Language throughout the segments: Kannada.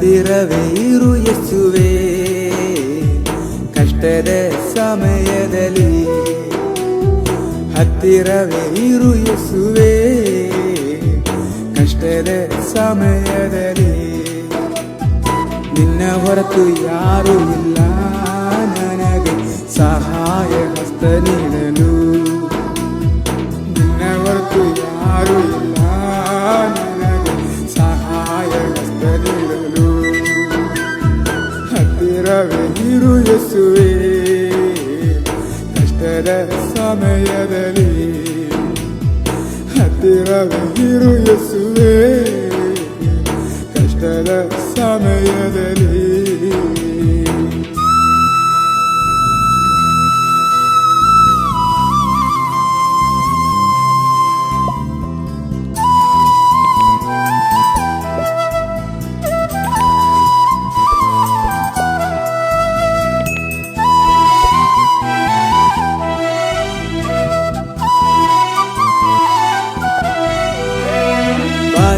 ಹತ್ತಿರವೇ ಇರು ಯೇಸುವೆ. ಕಷ್ಟದ ಸಮಯದಲ್ಲಿ ಹತ್ತಿರವೇ ಇರು ಯೇಸುವೆ. ಕಷ್ಟದ ಸಮಯದಲ್ಲಿ ನಿನ್ನ ಹೊರತು ಯಾರು ಇಲ್ಲ. ನನಗೆ ಸಹಾಯ ಹಸ್ತ ನೀಡಲು ಸಮಯದಲ್ಲಿ ಹತ್ತಿರವೇ ಇರು ಯೇಸುವೆ ಕಷ್ಟದ ಸಮಯದಲ್ಲಿ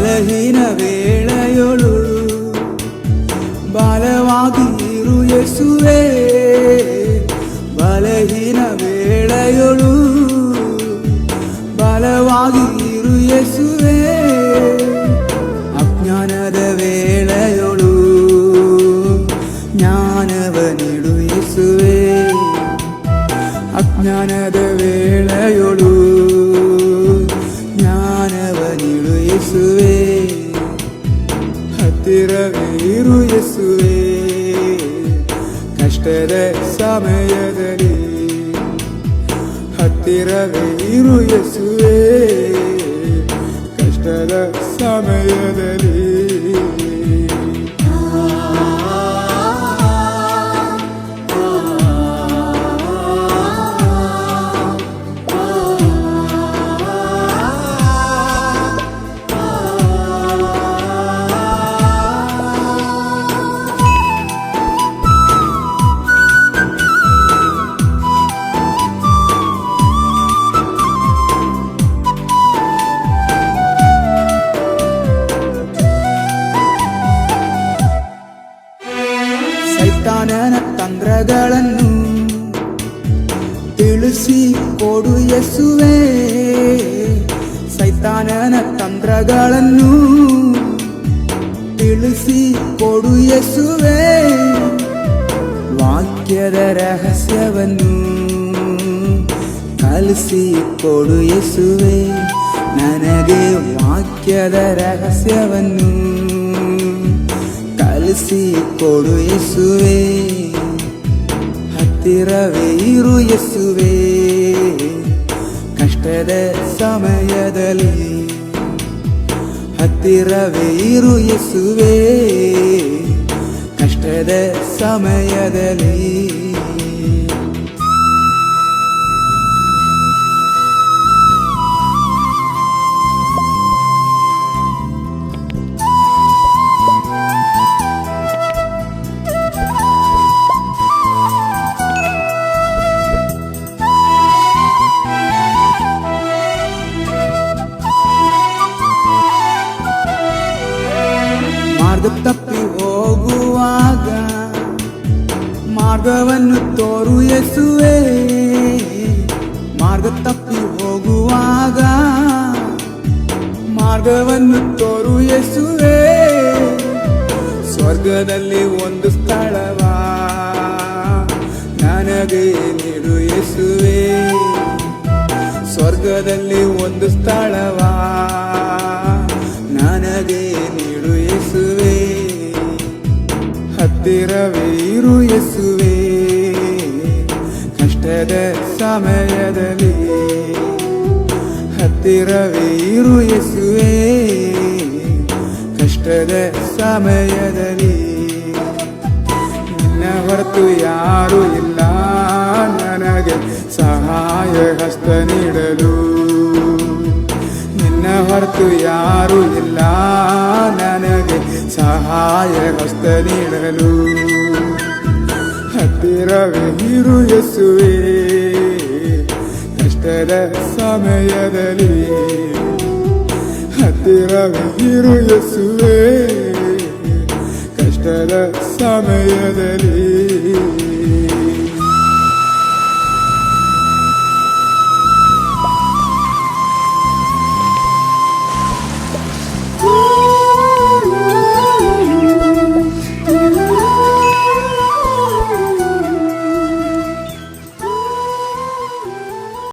ಬಲಹೀನ ವೇಳೆಯೊಳು ಬಲವಾಗಿ ಇರು ಯೇಸುವೆ ಬಲಹೀನ ವೇಳೆಯೊಳು ಬಲವಾಗಿ ಇರು ಯೇಸುವೆ ಅಜ್ಞಾನದ ವೇಳೆಯೊಳು ಜ್ಞಾನವ ನೀಡು ಯೇಸುವೆ ಅಜ್ಞಾನದ ಕಷ್ಟದ ಸಮಯದಲ್ಲಿ ಹತ್ತಿರವೇ ಇರು ಯೇಸುವೆ. ಕಷ್ಟದ ಸಮಯದಲ್ಲಿ ತಂತ್ರಗಳನ್ನು ತಿಳಿಸಿ ಕೊಡು ಎಸುವೆ ಸೈತಾನನ ತಂತ್ರಗಳನ್ನು ತಿಳಿಸಿ ಕೊಡು ಎಸುವೆ ವಾಕ್ಯದ ರಹಸ್ಯವನ್ನು ಕಲಿಸಿ ಕೊಡು ಎಸುವೆ ನನಗೆ ವಾಕ್ಯದ ರಹಸ್ಯವನ್ನು ಕಲಿಸಿ ಕೊಡು ಯೇಸುವೆ. ಹತ್ತಿರವೇ ಇರು ಯೇಸುವೆ ಕಷ್ಟದ ಸಮಯದಲ್ಲಿ ಹತ್ತಿರವೇ ಇರು ಯೇಸುವೆ ಕಷ್ಟದ ಸಮಯದಲ್ಲಿ ಮಾರ್ಗ ತಪ್ಪಿ ಹೋಗುವಾಗ ಮಾರ್ಗವನ್ನು ತೋರು ಎಸುವೆ ಮಾರ್ಗ ತಪ್ಪಿ ಹೋಗುವಾಗ ಮಾರ್ಗವನ್ನು ತೋರು ಎಸುವೆ ಸ್ವರ್ಗದಲ್ಲಿ ಒಂದು ಸ್ಥಳವ. ನನಗೆ ನೀಡು ಎಸುವೆ ಸ್ವರ್ಗದಲ್ಲಿ ಒಂದು ಸ್ಥಳವ. ಸಮಯದಲ್ಲಿ ಹತ್ತಿರವೇ ಇರು ಎಸುವೆ ಕಷ್ಟದ ಸಮಯದಲ್ಲಿ ನಿನ್ನ ಹೊರತು ಯಾರು ಇಲ್ಲ. ನನಗೆ ಸಹಾಯ ಹಸ್ತ ನೀಡಲು. ನಿನ್ನ ಹೊರತು ಯಾರು ಇಲ್ಲ. ನನಗೆ ಸಹಾಯ ಹಸ್ತ ನೀಡಲು. ಹತ್ತಿರವೇ ಇರು ಯೇಸುವೆ. ಕಷ್ಟದ ಸಮಯದಲ್ಲಿ ಹತ್ತಿರವೇ ಇರು ಯೇಸುವೆ. ಕಷ್ಟ ಕಷ್ಟದ ಸಮಯದಲ್ಲಿ